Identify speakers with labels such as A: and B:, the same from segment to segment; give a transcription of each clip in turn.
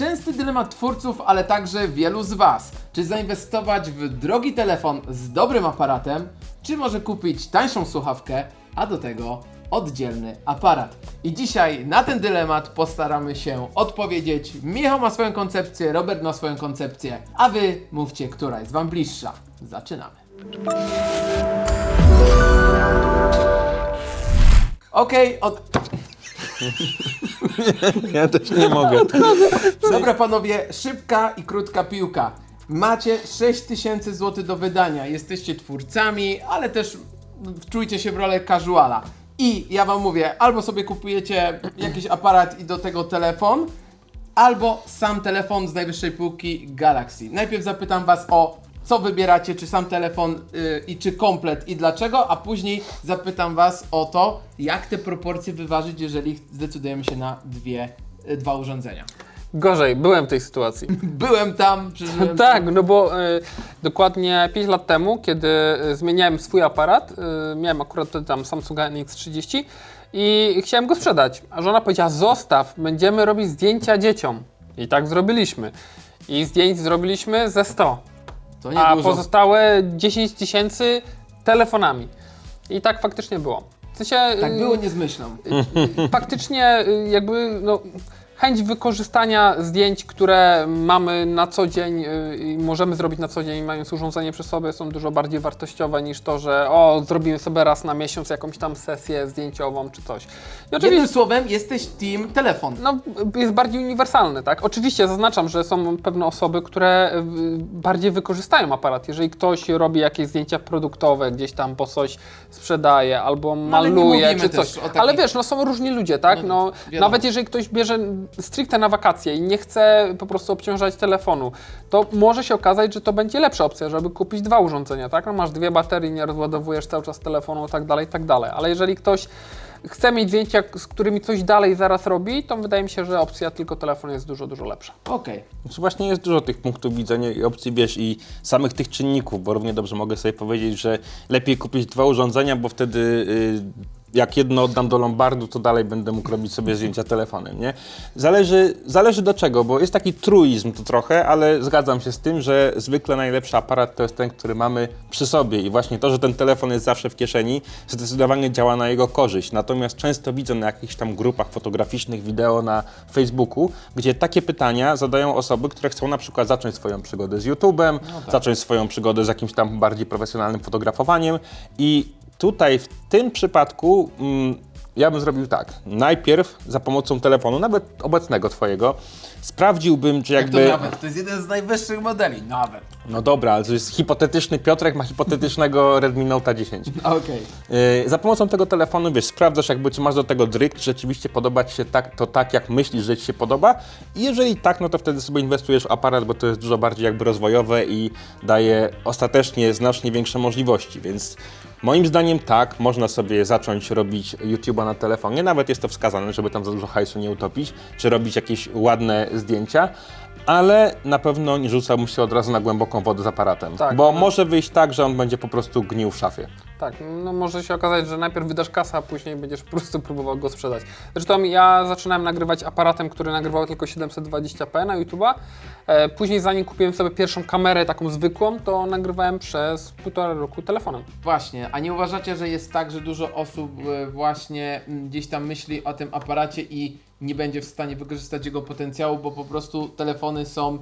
A: Częsty dylemat twórców, ale także wielu z Was. Czy zainwestować w drogi telefon z dobrym aparatem, czy może kupić tańszą słuchawkę, a do tego oddzielny aparat. I dzisiaj na ten dylemat postaramy się odpowiedzieć. Michał ma swoją koncepcję, Robert ma swoją koncepcję, a Wy mówcie, która jest Wam bliższa. Zaczynamy. Okej, od...
B: Ja też nie mogę.
A: Dobra panowie, szybka i krótka piłka. Macie 6000 zł do wydania, jesteście twórcami, ale też czujcie się w rolę casuala. I ja wam mówię, albo sobie kupujecie jakiś aparat i do tego telefon, albo sam telefon z najwyższej półki Galaxy. Najpierw zapytam was o co wybieracie, czy sam telefon yy, i czy komplet i dlaczego, a później zapytam was o to, jak te proporcje wyważyć, jeżeli zdecydujemy się na dwie, y, dwa urządzenia.
C: Gorzej, byłem w tej sytuacji.
A: Byłem tam, przeżyłem
C: tak, no bo y, dokładnie 5 lat temu, kiedy y, zmieniałem swój aparat, y, miałem akurat wtedy tam Samsunga NX30 i chciałem go sprzedać. A żona powiedziała: Zostaw, będziemy robić zdjęcia dzieciom. I tak zrobiliśmy. I zdjęć zrobiliśmy ze 100,
A: To nie
C: a
A: dużo.
C: pozostałe 10 tysięcy telefonami. I tak faktycznie było. W sensie,
A: Tak
C: y,
A: było, nie zmyślam.
C: faktycznie y, jakby no, chęć wykorzystania zdjęć, które mamy na co dzień y, i możemy zrobić na co dzień mając urządzenie przy sobie są dużo bardziej wartościowe niż to, że o zrobimy sobie raz na miesiąc jakąś tam sesję zdjęciową czy coś. I
A: Jednym
C: oczywiście
A: słowem, jesteś team telefon.
C: no, jest bardziej uniwersalny, tak? Oczywiście zaznaczam, że są pewne osoby, które y, bardziej wykorzystają aparat. Jeżeli ktoś robi jakieś zdjęcia produktowe, gdzieś tam po coś sprzedaje albo
A: No,
C: maluje
A: mówimy
C: czy coś. Ale wiesz, no są różni ludzie, tak?
A: No,
C: No, nawet jeżeli ktoś bierze stricte na wakacje i nie chce po prostu obciążać telefonu, to może się okazać, że to będzie lepsza opcja, żeby kupić dwa urządzenia, tak? No, masz dwie baterie, nie rozładowujesz cały czas telefonu tak dalej, i tak dalej. Ale jeżeli ktoś chce mieć zdjęcia, z którymi coś dalej zaraz robi, to wydaje mi się, że opcja tylko telefon jest dużo, dużo lepsza.
A: Okej.
B: Znaczy właśnie jest dużo tych punktów widzenia i opcji, wiesz, i samych tych czynników, bo równie dobrze mogę sobie powiedzieć, że lepiej kupić dwa urządzenia, bo wtedy y, jak jedno oddam do Lombardu, to dalej będę mógł robić sobie zdjęcia telefonem, nie? Zależy, zależy do czego, bo jest taki truizm to trochę, ale zgadzam się z tym, że zwykle najlepszy aparat to jest ten, który mamy przy sobie i właśnie to, że ten telefon jest zawsze w kieszeni, zdecydowanie działa na jego korzyść. Natomiast często widzę na jakichś tam grupach fotograficznych, wideo na Facebooku, gdzie takie pytania zadają osoby, które chcą na przykład zacząć swoją przygodę z YouTube'em, zacząć swoją przygodę z jakimś tam bardziej profesjonalnym fotografowaniem i tutaj w tym przypadku mm, ja bym zrobił tak. Najpierw za pomocą telefonu, nawet obecnego twojego, sprawdziłbym, czy
A: Jak
B: jakby...
A: to nawet? To jest jeden z najwyższych modeli. Nawet.
B: No dobra, ale to jest hipotetyczny Piotrek ma hipotetycznego Redmi Note 10.
A: Okej.
B: Yy, za pomocą tego telefonu, wiesz, sprawdzasz jakby, czy masz do tego dryk, czy rzeczywiście podoba Ci się tak, to tak, jak myślisz, że Ci się podoba. I jeżeli tak, no to wtedy sobie inwestujesz w aparat, bo to jest dużo bardziej jakby rozwojowe i daje ostatecznie znacznie większe możliwości, więc moim zdaniem tak, można sobie zacząć robić YouTube'a na telefonie, nawet jest to wskazane, żeby tam za dużo hajsu nie utopić, czy robić jakieś ładne zdjęcia. Ale na pewno nie rzucałbym się od razu na głęboką wodę z aparatem.
C: Tak,
B: bo
C: no.
B: może wyjść tak, że on będzie po prostu gnił w szafie.
C: Tak, no może się okazać, że najpierw wydasz kasę, a później będziesz po prostu próbował go sprzedać. Zresztą ja zaczynałem nagrywać aparatem, który nagrywał tylko 720p na YouTube'a. E, później zanim kupiłem sobie pierwszą kamerę taką zwykłą, to nagrywałem przez półtora roku telefonem.
A: Właśnie, a nie uważacie, że jest tak, że dużo osób e, właśnie mm, gdzieś tam myśli o tym aparacie i nie będzie w stanie wykorzystać jego potencjału, bo po prostu telefony są,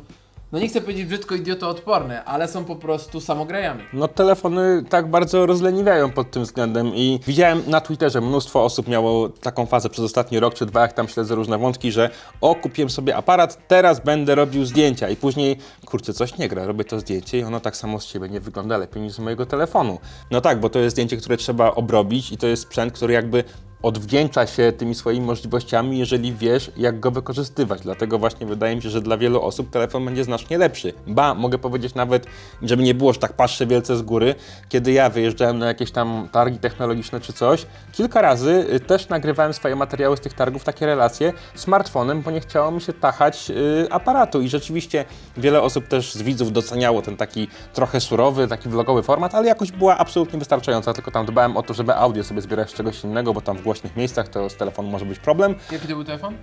A: no nie chcę powiedzieć brzydko idiotoodporne, ale są po prostu samograjami.
B: No telefony tak bardzo rozleniwiają pod tym względem i widziałem na Twitterze mnóstwo osób miało taką fazę przez ostatni rok czy dwa, jak tam śledzę różne wątki, że o, kupiłem sobie aparat, teraz będę robił zdjęcia i później, kurczę, coś nie gra, robię to zdjęcie i ono tak samo z siebie nie wygląda lepiej niż z mojego telefonu. No tak, bo to jest zdjęcie, które trzeba obrobić i to jest sprzęt, który jakby odwdzięcza się tymi swoimi możliwościami, jeżeli wiesz, jak go wykorzystywać. Dlatego właśnie wydaje mi się, że dla wielu osób telefon będzie znacznie lepszy. Ba, mogę powiedzieć nawet, żeby nie było, że tak patrzę wielce z góry, kiedy ja wyjeżdżałem na jakieś tam targi technologiczne czy coś, kilka razy y, też nagrywałem swoje materiały z tych targów, takie relacje smartfonem, bo nie chciało mi się tachać y, aparatu i rzeczywiście wiele osób też z widzów doceniało ten taki trochę surowy, taki vlogowy format, ale jakoś była absolutnie wystarczająca, tylko tam dbałem o to, żeby audio sobie zbierać z czegoś innego, bo tam w głośnych miejscach, to z telefonu może być problem.
A: Jaki to był telefon?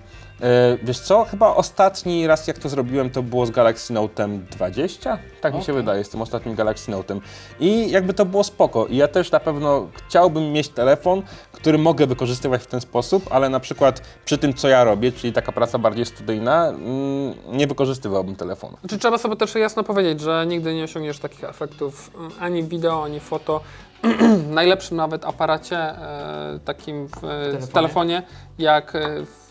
B: E, wiesz co, chyba ostatni raz jak to zrobiłem to było z Galaxy Note'em 20, tak mi się
A: Okej.
B: wydaje, z tym ostatnim Galaxy Note'em. I jakby to było spoko. I ja też na pewno chciałbym mieć telefon, który mogę wykorzystywać w ten sposób, ale na przykład przy tym co ja robię, czyli taka praca bardziej studyjna, mm, nie wykorzystywałbym telefonu.
C: Znaczy, trzeba sobie też jasno powiedzieć, że nigdy nie osiągniesz takich efektów mm, ani wideo, ani foto. Najlepszym nawet aparacie e, takim w, w telefonie.
A: telefonie?
C: Jak e,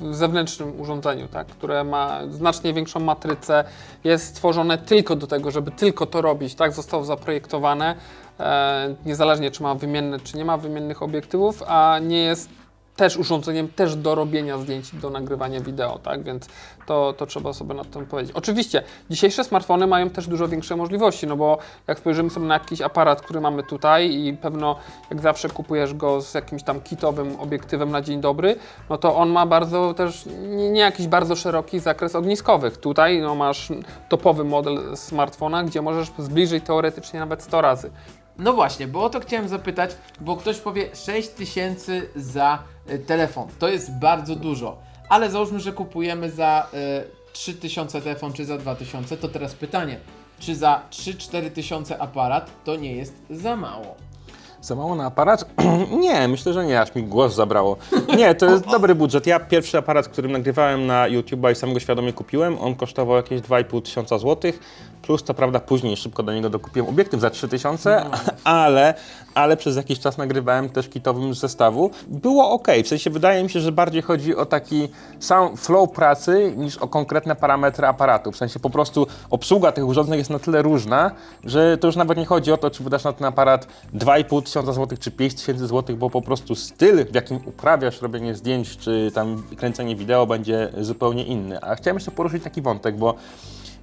C: w zewnętrznym urządzeniu, tak, które ma znacznie większą matrycę, jest stworzone tylko do tego, żeby tylko to robić, tak zostało zaprojektowane, e, niezależnie czy ma wymienne, czy nie ma wymiennych obiektywów, a nie jest też urządzeniem też do robienia zdjęć, do nagrywania wideo, tak? Więc to, to trzeba sobie nad tym powiedzieć. Oczywiście, dzisiejsze smartfony mają też dużo większe możliwości, no bo jak spojrzymy sobie na jakiś aparat, który mamy tutaj i pewno jak zawsze kupujesz go z jakimś tam kitowym obiektywem na dzień dobry, no to on ma bardzo też, nie, nie jakiś bardzo szeroki zakres ogniskowych. Tutaj no, masz topowy model smartfona, gdzie możesz zbliżyć teoretycznie nawet 100 razy.
A: No właśnie, bo o to chciałem zapytać, bo ktoś powie 6000 za y, telefon. To jest bardzo dużo. Ale załóżmy, że kupujemy za y, 3000 telefon czy za 2000, to teraz pytanie, czy za 3-4 tysiące aparat to nie jest za mało?
B: Za mało na aparat? nie, myślę, że nie, aż mi głos zabrało. Nie, to jest dobry budżet. Ja pierwszy aparat, którym nagrywałem na YouTube'a i sam go świadomie kupiłem, on kosztował jakieś 2,5 tysiąca złotych, plus to prawda później szybko do niego dokupiłem obiektyw za 3 tysiące, ale, ale przez jakiś czas nagrywałem też kitowym z zestawu. Było ok, w sensie wydaje mi się, że bardziej chodzi o taki sam flow pracy niż o konkretne parametry aparatu. W sensie po prostu obsługa tych urządzeń jest na tyle różna, że to już nawet nie chodzi o to, czy wydasz na ten aparat 2,5 tysiąca złotych, czy 5 tysięcy złotych, bo po prostu styl, w jakim uprawiasz robienie zdjęć, czy tam kręcenie wideo będzie zupełnie inny. A chciałem jeszcze poruszyć taki wątek, bo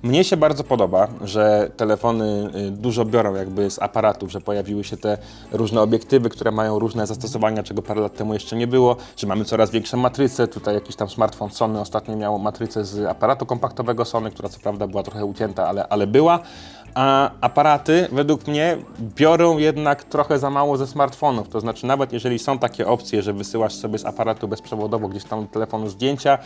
B: mnie się bardzo podoba, że telefony y, dużo biorą jakby z aparatów, że pojawiły się te różne obiektywy, które mają różne zastosowania, czego parę lat temu jeszcze nie było, że mamy coraz większe matryce. Tutaj jakiś tam smartfon Sony ostatnio miał matrycę z aparatu kompaktowego Sony, która co prawda była trochę ucięta, ale, ale była. A aparaty według mnie biorą jednak trochę za mało ze smartfonów. To znaczy, nawet jeżeli są takie opcje, że wysyłasz sobie z aparatu bezprzewodowo gdzieś tam telefonu zdjęcia,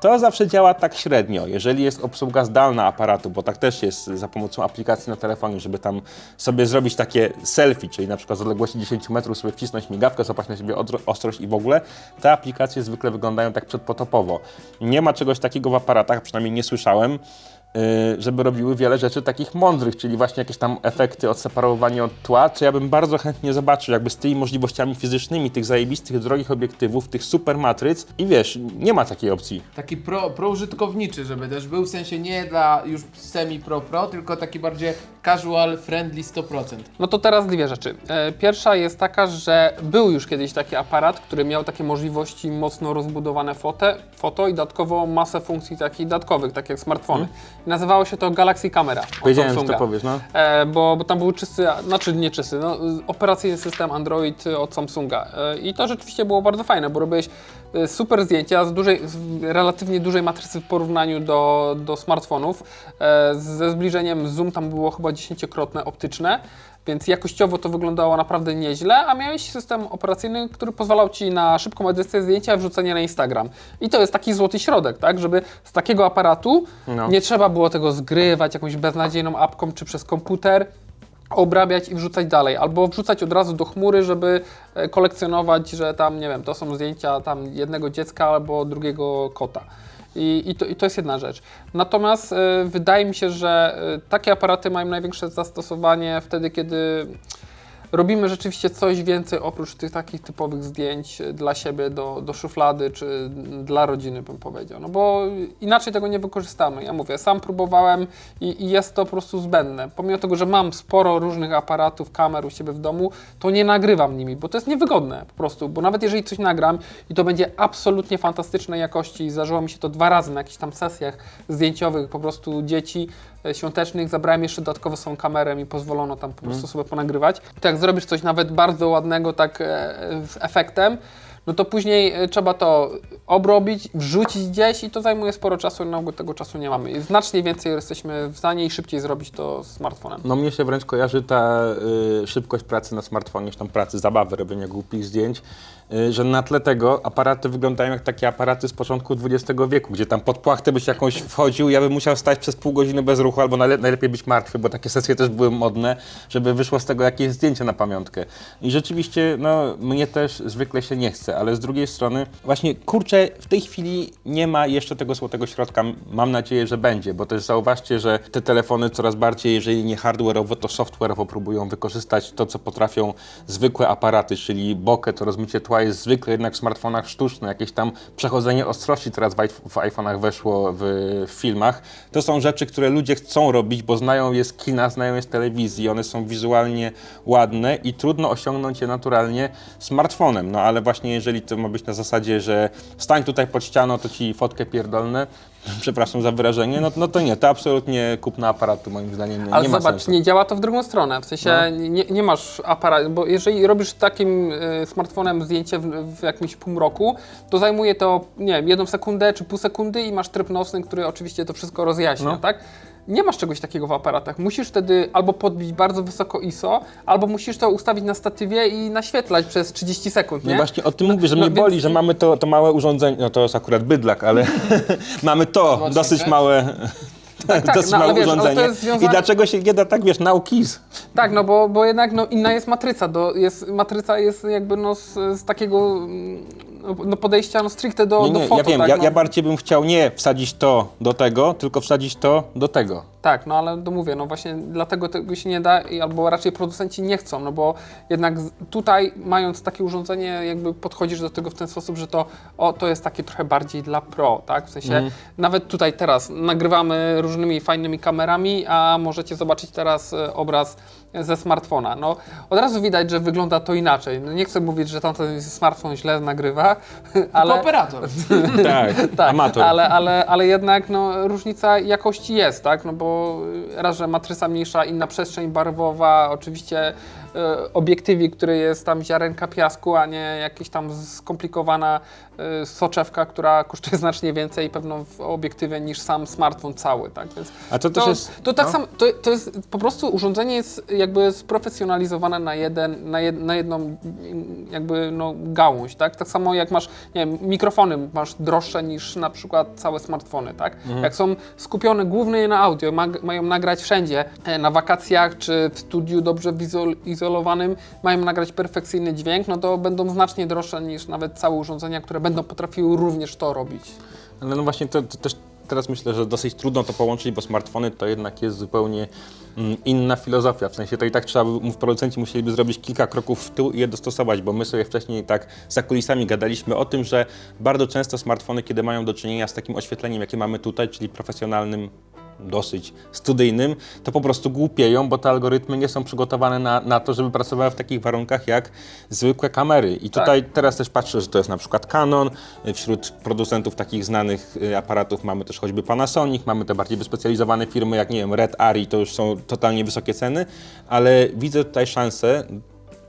B: to zawsze działa tak średnio. Jeżeli jest obsługa zdalna aparatu, bo tak też jest za pomocą aplikacji na telefonie, żeby tam sobie zrobić takie selfie, czyli na przykład z odległości 10 metrów sobie wcisnąć migawkę, złapać na siebie ostrość i w ogóle, te aplikacje zwykle wyglądają tak przedpotopowo. Nie ma czegoś takiego w aparatach, przynajmniej nie słyszałem, żeby robiły wiele rzeczy takich mądrych, czyli właśnie jakieś tam efekty odseparowania od tła, co ja bym bardzo chętnie zobaczył, jakby z tymi możliwościami fizycznymi, tych zajebistych, drogich obiektywów, tych super matryc i wiesz, nie ma takiej opcji.
A: Taki pro, pro-użytkowniczy, żeby też był, w sensie nie dla już semi-pro-pro, tylko taki bardziej casual, friendly 100%.
C: No to teraz dwie rzeczy. E, Pierwsza jest taka, że był już kiedyś taki aparat, który miał takie możliwości mocno rozbudowane foto, foto i dodatkowo masę funkcji takich dodatkowych, tak jak smartfony. Nazywało się to Galaxy Camera od
B: Wiedziałem, że
C: Samsunga.
B: to powiesz, no.
C: E, bo, bo tam był czysty, znaczy nie czysty, no, operacyjny system Android od Samsunga. E, I to rzeczywiście było bardzo fajne, bo robiłeś e, super zdjęcia z, dużej, z relatywnie dużej matrycy w porównaniu do, do smartfonów. E, ze zbliżeniem zoom tam było chyba dziesięciokrotne optyczne. Więc jakościowo to wyglądało naprawdę nieźle, a miałeś system operacyjny, który pozwalał Ci na szybką edycję zdjęcia i wrzucenie na Instagram. I to jest taki złoty środek, tak? Żeby z takiego aparatu
B: No.
C: nie trzeba było tego zgrywać jakąś beznadziejną apką czy przez komputer, obrabiać i wrzucać dalej, albo wrzucać od razu do chmury, żeby e, kolekcjonować, że tam, nie wiem, to są zdjęcia tam jednego dziecka albo drugiego kota. I, i, to, I to jest jedna rzecz. Natomiast e, wydaje mi się, że e, takie aparaty mają największe zastosowanie wtedy, kiedy robimy rzeczywiście coś więcej oprócz tych takich typowych zdjęć dla siebie do, do szuflady czy dla rodziny, bym powiedział. No bo inaczej tego nie wykorzystamy. Ja mówię, sam próbowałem i, i jest to po prostu zbędne. Pomimo tego, że mam sporo różnych aparatów, kamer u siebie w domu, to nie nagrywam nimi, bo to jest niewygodne po prostu. Bo nawet jeżeli coś nagram i to będzie absolutnie fantastycznej jakości, zdarzyło mi się to dwa razy na jakichś tam sesjach zdjęciowych po prostu dzieci świątecznych, zabrałem jeszcze dodatkowo swoją kamerę i pozwolono tam po prostu sobie ponagrywać. To jak zrobisz coś nawet bardzo ładnego tak e, z efektem, no to później e, trzeba to obrobić, wrzucić gdzieś i to zajmuje sporo czasu, no bo tego czasu nie mamy. Znacznie więcej jesteśmy w stanie i szybciej zrobić to z smartfonem.
B: No mnie się wręcz kojarzy ta y, szybkość pracy na smartfonie, czy tam pracy, zabawy, robienia głupich zdjęć że na tle tego aparaty wyglądają jak takie aparaty z początku XX wieku, gdzie tam pod płachtę byś jakąś wchodził, ja bym musiał stać przez pół godziny bez ruchu, albo najle- najlepiej być martwy, bo takie sesje też były modne, żeby wyszło z tego jakieś zdjęcie na pamiątkę. I rzeczywiście, no, mnie też zwykle się nie chce, ale z drugiej strony, właśnie, kurczę, w tej chwili nie ma jeszcze tego złotego środka. Mam nadzieję, że będzie, bo też zauważcie, że te telefony coraz bardziej, jeżeli nie hardware'owo, to software'owo próbują wykorzystać to, co potrafią zwykłe aparaty, czyli bokeh, to rozmycie tła jest zwykle jednak w smartfonach sztuczne, jakieś tam przechodzenie ostrości teraz w, w iPhone'ach weszło w, w filmach. To są rzeczy, które ludzie chcą robić, bo znają je z kina, znają je z telewizji, one są wizualnie ładne i trudno osiągnąć je naturalnie smartfonem. No ale właśnie jeżeli to ma być na zasadzie, że stań tutaj pod ścianą, to ci fotkę pierdolne, przepraszam za wyrażenie, no, no to nie, to absolutnie kupna aparatu moim zdaniem nie,
C: Ale
B: nie ma
C: zobacz,
B: sensu.
C: nie działa to w drugą stronę. W sensie
B: No.
C: nie, nie masz aparatu, bo jeżeli robisz takim y, smartfonem zdjęcie w, w jakimś półmroku, to zajmuje to, nie wiem, jedną sekundę czy pół sekundy i masz tryb nocny, który oczywiście to wszystko rozjaśnia,
B: No.
C: tak? Nie masz czegoś takiego w aparatach. Musisz wtedy albo podbić bardzo wysoko ISO, albo musisz to ustawić na statywie i naświetlać przez 30 sekund,
B: No
C: nie?
B: właśnie o tym mówię, że
C: no
B: mnie
C: więc-
B: boli, że mamy to, to małe urządzenie, no to jest akurat bydlak, ale mamy to dosyć
A: kręć.
B: małe,
C: tak,
B: dosyć
C: no,
B: małe
C: wiesz, ale to
B: urządzenie.
C: jest związane-
B: I dlaczego się nie da tak, wiesz, keys?
C: Tak, no bo, bo jednak no, inna jest matryca. Do, jest, matryca jest jakby no, z, z takiego mm, no, podejścia no, stricte do,
B: Nie,
C: do
B: nie,
C: foto.
B: ja wiem,
C: tak,
B: ja,
C: no.
B: ja bardziej bym chciał nie wsadzić to do tego, tylko wsadzić to do tego.
C: Tak, no ale to mówię, no właśnie dlatego tego się nie da, albo raczej producenci nie chcą, no bo jednak tutaj mając takie urządzenie, jakby podchodzisz do tego w ten sposób, że to, o, to jest takie trochę bardziej dla pro, tak? W sensie
B: Mhm.
C: nawet tutaj teraz nagrywamy różnymi fajnymi kamerami, a możecie zobaczyć teraz e, obraz ze smartfona. No od razu widać, że wygląda to inaczej. No, nie chcę mówić, że tamten smartfon źle nagrywa,
A: Ale...
C: ale...
A: operator.
B: Tak,
C: Tak,
B: amator.
C: ale, ale, ale jednak no, różnica jakości jest, tak? No bo y, raz, że matryca mniejsza, inna przestrzeń barwowa, oczywiście y, obiektywi, który jest tam ziarenka piasku, a nie jakaś tam skomplikowana y, soczewka, która kosztuje znacznie więcej pewno w obiektywie niż sam smartfon cały, tak? Więc
B: A to też
C: to,
B: jest...
C: to tak
B: no.
C: samo, to, to jest po prostu urządzenie jest jakby sprofesjonalizowane na, jeden, na, jed, na jedną jakby no, gałąź, tak? Tak samo jak masz, nie wiem, mikrofony masz droższe niż na przykład całe smartfony, tak?
B: Mhm.
C: Jak są skupione głównie na audio, mają nagrać wszędzie, e, na wakacjach czy w studiu dobrze izolowanym, mają nagrać perfekcyjny dźwięk, no to będą znacznie droższe niż nawet całe urządzenia, które będą potrafiły również to robić.
B: Ale no właśnie to, to też teraz myślę, że dosyć trudno to połączyć, bo smartfony to jednak jest zupełnie mm, inna filozofia. W sensie to i tak trzeba, producenci musieliby zrobić kilka kroków w tył i je dostosować, bo my sobie wcześniej tak za kulisami gadaliśmy o tym, że bardzo często smartfony, kiedy mają do czynienia z takim oświetleniem, jakie mamy tutaj, czyli profesjonalnym dosyć studyjnym, to po prostu głupieją, bo te algorytmy nie są przygotowane na, na to, żeby pracowały w takich warunkach jak zwykłe kamery. I tutaj teraz też patrzę, że to jest na przykład Canon, wśród producentów takich znanych y, aparatów mamy też choćby Panasonic, mamy te bardziej wyspecjalizowane firmy jak, nie wiem, Red Ari, to już są totalnie wysokie ceny, ale widzę tutaj szansę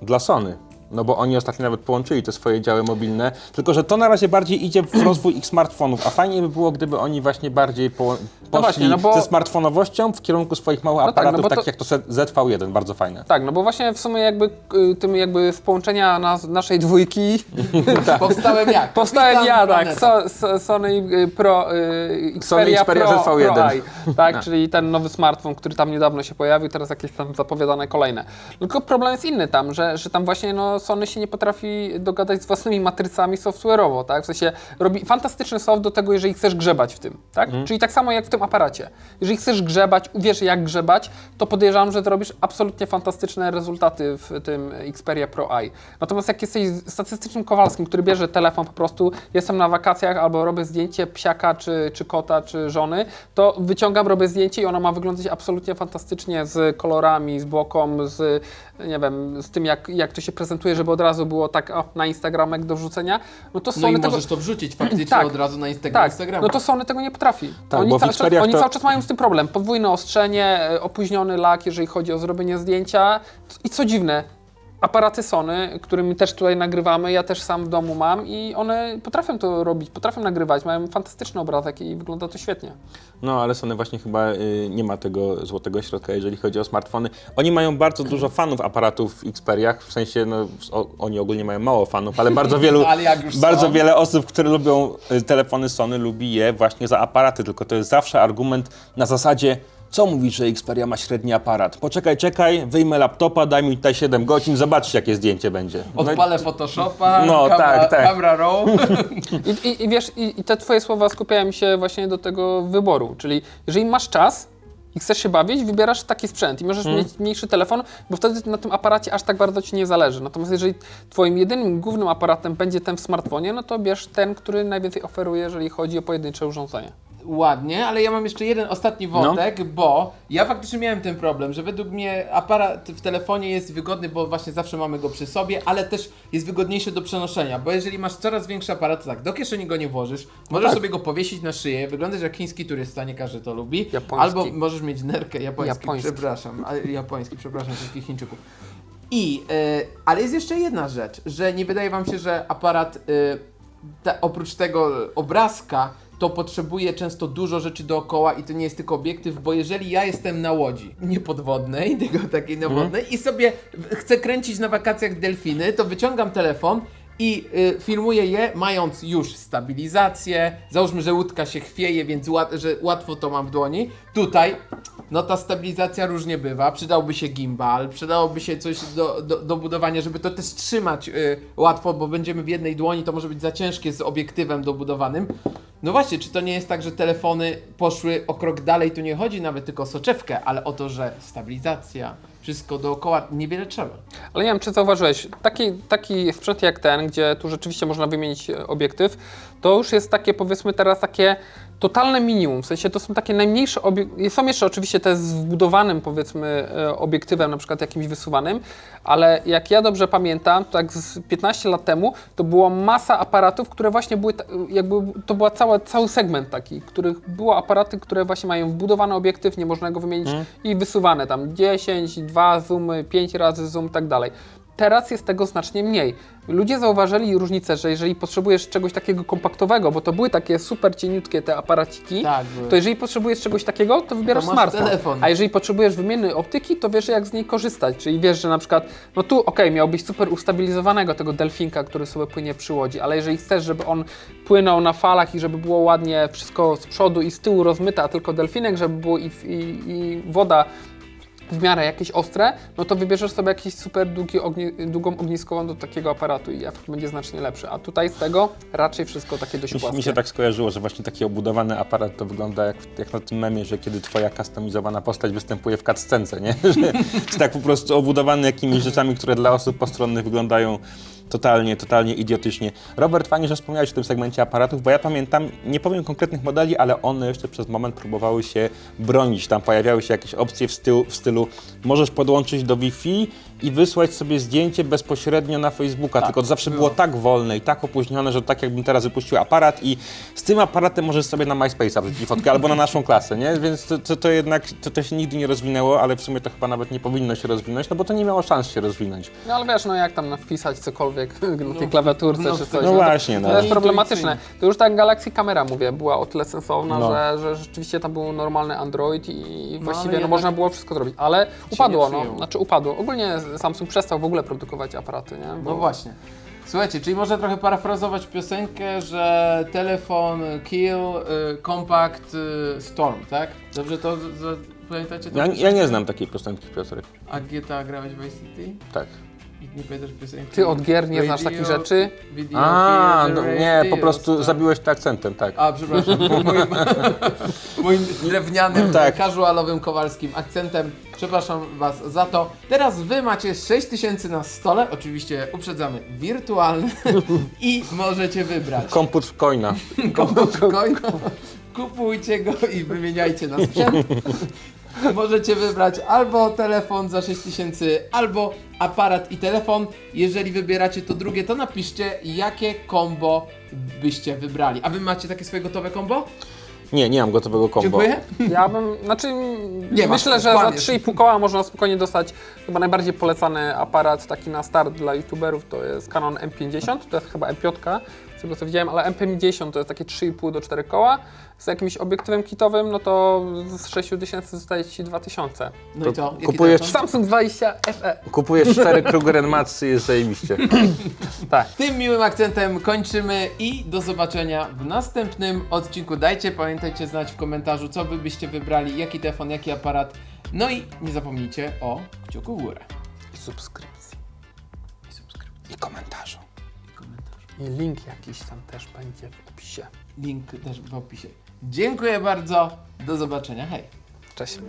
B: dla Sony. No bo oni ostatnio nawet połączyli te swoje działy mobilne, tylko że to na razie bardziej idzie w rozwój ich smartfonów, a fajnie by było, gdyby oni właśnie bardziej po, poszli
C: właśnie, no bo-
B: ze smartfonowością w kierunku swoich małych
C: tak, no
B: aparatów,
C: bo to-
B: takich jak to ZV1, bardzo fajne.
C: Tak, no bo właśnie w sumie jakby y, tym jakby w połączenia nas, naszej dwójki
A: Powstałem jak?
C: powstałem ja, tak, so, so, Sony y, Pro, y, Xperia,
B: Xperia
C: Pro,
B: ZV1.
C: Pro i, tak, czyli ten nowy smartfon, który tam niedawno się pojawił, teraz jakieś tam zapowiadane kolejne. Tylko problem jest inny tam, że, że tam właśnie no, Sony się nie potrafi dogadać z własnymi matrycami software'owo, tak, w sensie robi fantastyczny soft do tego, jeżeli chcesz grzebać w tym, tak, czyli tak samo jak w tym aparacie. Jeżeli chcesz grzebać, uwierz jak grzebać, to podejrzewam, że zrobisz absolutnie fantastyczne rezultaty w tym Xperia Pro i. Natomiast jak jesteś statystycznym Kowalskim, który bierze telefon po prostu, jestem na wakacjach albo robię zdjęcie psiaka, czy, czy kota, czy żony, to wyciągam, robię zdjęcie i ono ma wyglądać absolutnie fantastycznie z kolorami, z boką, z nie wiem, z tym jak, jak to się prezentuje, żeby od razu było tak o, na Instagramek do wrzucenia, no to
A: No
C: Sony
A: i
C: tego...
A: możesz to wrzucić faktycznie
C: Tak.
A: od razu na Insta-
C: Tak,
A: Instagrama.
C: no to Sony tego nie potrafi.
B: Tak,
C: oni cały, czas,
B: Xperiach
C: oni
B: to-
C: cały czas mają z tym problem. Podwójne ostrzenie, e, opóźniony lak, jeżeli chodzi o zrobienie zdjęcia. I co dziwne, aparaty Sony, którymi też tutaj nagrywamy, ja też sam w domu mam i one potrafią to robić, potrafią nagrywać, mają fantastyczny obrazek i wygląda to świetnie.
B: No, ale Sony właśnie chyba y, nie ma tego złotego środka, jeżeli chodzi o smartfony. Oni mają bardzo dużo fanów aparatów w Xperiach, w sensie, no, o, oni ogólnie mają mało fanów, ale bardzo wielu,
A: Ale jak już
B: bardzo
A: są.
B: wiele osób, które lubią y, telefony Sony, lubi je właśnie za aparaty, tylko to jest zawsze argument na zasadzie co mówisz, że Xperia ma średni aparat? Poczekaj, czekaj, wyjmę laptopa, daj mi tutaj 7 godzin, zobaczcie jakie zdjęcie będzie. No
A: Odpalę Photoshopa,
B: No,
A: kamera,
B: tak, tak.
A: kamera row.
C: I, i, i wiesz, i, i te twoje słowa skupiają się właśnie do tego wyboru, czyli jeżeli masz czas i chcesz się bawić, wybierasz taki sprzęt i możesz mieć mniejszy telefon, bo wtedy na tym aparacie aż tak bardzo ci nie zależy. Natomiast jeżeli twoim jedynym głównym aparatem będzie ten w smartfonie, no to bierz ten, który najwięcej oferuje, jeżeli chodzi o pojedyncze urządzenie.
A: Ładnie, ale ja mam jeszcze jeden ostatni wątek, bo ja faktycznie miałem ten problem, że według mnie aparat w telefonie jest wygodny, bo właśnie zawsze mamy go przy sobie, ale też jest wygodniejszy do przenoszenia, bo jeżeli masz coraz większy aparat, to tak, do kieszeni go nie włożysz, możesz
C: tak.
A: sobie go powiesić na szyję, wyglądasz jak chiński turysta, nie każdy to lubi,
C: Japoński.
A: albo możesz mieć nerkę japoński,
C: Japoński.
A: przepraszam, a, japoński, przepraszam wszystkich Chińczyków. I, e, ale jest jeszcze jedna rzecz, że nie wydaje wam się, że aparat e, te, oprócz tego obrazka, to potrzebuje często dużo rzeczy dookoła i to nie jest tylko obiektyw, bo jeżeli ja jestem na łodzi niepodwodnej, tylko takiej nawodnej i sobie chcę kręcić na wakacjach delfiny, to wyciągam telefon i y, filmuję je mając już stabilizację, załóżmy, że łódka się chwieje, więc łat, że łatwo to mam w dłoni. Tutaj no ta stabilizacja różnie bywa, przydałby się gimbal, przydałoby się coś do, do, do budowania, żeby to też trzymać y, łatwo, bo będziemy w jednej dłoni, to może być za ciężkie z obiektywem dobudowanym. No właśnie, czy to nie jest tak, że telefony poszły o krok dalej, tu nie chodzi nawet tylko o soczewkę, ale o to, że stabilizacja, wszystko dookoła, niewiele trzeba.
C: Ale nie wiem, czy zauważyłeś, taki, taki sprzęt jak ten, gdzie tu rzeczywiście można wymienić e, obiektyw, to już jest takie, powiedzmy teraz, takie totalne minimum. W sensie to są takie najmniejsze obiektywy. Są jeszcze oczywiście te z wbudowanym, powiedzmy, e, obiektywem, na przykład jakimś wysuwanym, ale jak ja dobrze pamiętam, tak z 15 lat temu, to była masa aparatów, które właśnie były, jakby to była cała, cały segment taki, których było aparaty, które właśnie mają wbudowany obiektyw, nie można go wymienić i wysuwane tam 10, 2 zoomy, 5 razy zoom i tak dalej. Teraz jest tego znacznie mniej. Ludzie zauważyli różnicę, że jeżeli potrzebujesz czegoś takiego kompaktowego, bo to były takie super cieniutkie te aparaciki,
A: Tak, były.
C: to jeżeli potrzebujesz czegoś takiego, to wybierasz
A: To masz
C: smartfon.
A: telefon.
C: A jeżeli potrzebujesz wymiennej optyki, to wiesz jak z niej korzystać. Czyli wiesz, że na przykład, no tu okej, miałbyś super ustabilizowanego tego delfinka, który sobie płynie przy łodzi, ale jeżeli chcesz, żeby on płynął na falach i żeby było ładnie wszystko z przodu i z tyłu rozmyte, a tylko delfinek, żeby było i, i, i woda w miarę jakieś ostre, no to wybierzesz sobie jakiś super długi długą ogniskową do takiego aparatu i efekt będzie znacznie lepszy. A tutaj z tego raczej wszystko takie dość
B: Mi,
C: płaskie.
B: mi się tak skojarzyło, że właśnie taki obudowany aparat to wygląda jak, jak na tym memie, że kiedy twoja kustomizowana postać występuje w cutscence, nie? Że jest tak po prostu obudowany jakimiś rzeczami, które dla osób postronnych wyglądają totalnie, totalnie idiotycznie. Robert, fajnie, że wspomniałeś o tym segmencie aparatów, bo ja pamiętam, nie powiem konkretnych modeli, ale one jeszcze przez moment próbowały się bronić. Tam pojawiały się jakieś opcje w stylu, w stylu możesz podłączyć do Wi-Fi i wysłać sobie zdjęcie bezpośrednio na Facebooka, tylko to zawsze było tak wolne i tak opóźnione, że tak jakbym teraz wypuścił aparat i z tym aparatem możesz sobie na MySpace'a wrzucić fotkę albo na naszą klasę, nie? Więc to, to, to jednak to, to się nigdy nie rozwinęło, ale w sumie to chyba nawet nie powinno się rozwinąć, no bo to nie miało szans się rozwinąć.
C: No ale wiesz, no jak tam wpisać cokolwiek na tej klawiaturce
A: no,
C: czy coś.
B: no właśnie, no.
C: To jest
A: Intuicyjnie.
C: problematyczne. To już tak Galaxy Camera, mówię, była o tyle sensowna,
B: No.
C: że, że rzeczywiście tam był normalny Android i właściwie no, można było wszystko zrobić. Ale upadło, no. Znaczy upadło. Ogólnie Samsung przestał w ogóle produkować aparaty, nie? Bo
A: No właśnie. Słuchajcie, czyli można trochę parafrazować piosenkę, że telefon kill, y, compact y, storm, tak? Dobrze to z, z, pamiętacie to?
B: Ja, ja nie znam takiej piosenki, Piotrek.
A: A GTA grałeś w Vice City?
B: Tak.
A: Nie pamiętasz piosenki?
C: Ty od gier nie znasz takich rzeczy?
A: Video
B: A, no, nie, po prostu
A: star.
B: zabiłeś to akcentem, tak.
A: A, przepraszam, moim, moim drewnianym,
B: Tak.
A: casualowym, kowalskim akcentem. Przepraszam Was za to. Teraz Wy macie 6000 na stole, oczywiście uprzedzamy wirtualne i możecie wybrać.
B: Komput coina.
A: Komput coin. Kupujcie go i wymieniajcie na sprzęt. Możecie wybrać albo telefon za 6000, albo aparat i telefon. Jeżeli wybieracie to drugie, to napiszcie, jakie kombo byście wybrali. A wy macie takie swoje gotowe kombo?
B: Nie, nie mam gotowego kombo.
A: Dziękuję.
C: Ja bym, znaczy
A: Nie masz,
C: myślę, że za
A: kłamiesz.
C: 3,5 koła można spokojnie dostać chyba najbardziej polecany aparat taki na start dla youtuberów to jest Canon M50, to jest chyba M5 z tego co widziałem, ale M50 to jest takie 3,5 do 4 koła z jakimś obiektywem kitowym, no to z 6000 zostaje Ci 2000.
A: No i co? Jaki
B: kupujesz-
A: telefon?
C: Samsung 20 FE.
B: Kupujesz cztery Krugeren Matsy, jest zajebiście.
C: Tak.
A: Tym miłym akcentem kończymy i do zobaczenia w następnym odcinku. Dajcie, pamiętajcie znać w komentarzu, co wy byście wybrali, jaki telefon, jaki aparat. No i nie zapomnijcie o kciuku w górę.
C: I subskrypcji.
A: I subskrypcji,
B: I komentarzu.
C: I link jakiś tam też będzie w opisie.
A: Link też w opisie. Dziękuję bardzo. Do zobaczenia. Hej.
C: Cześć.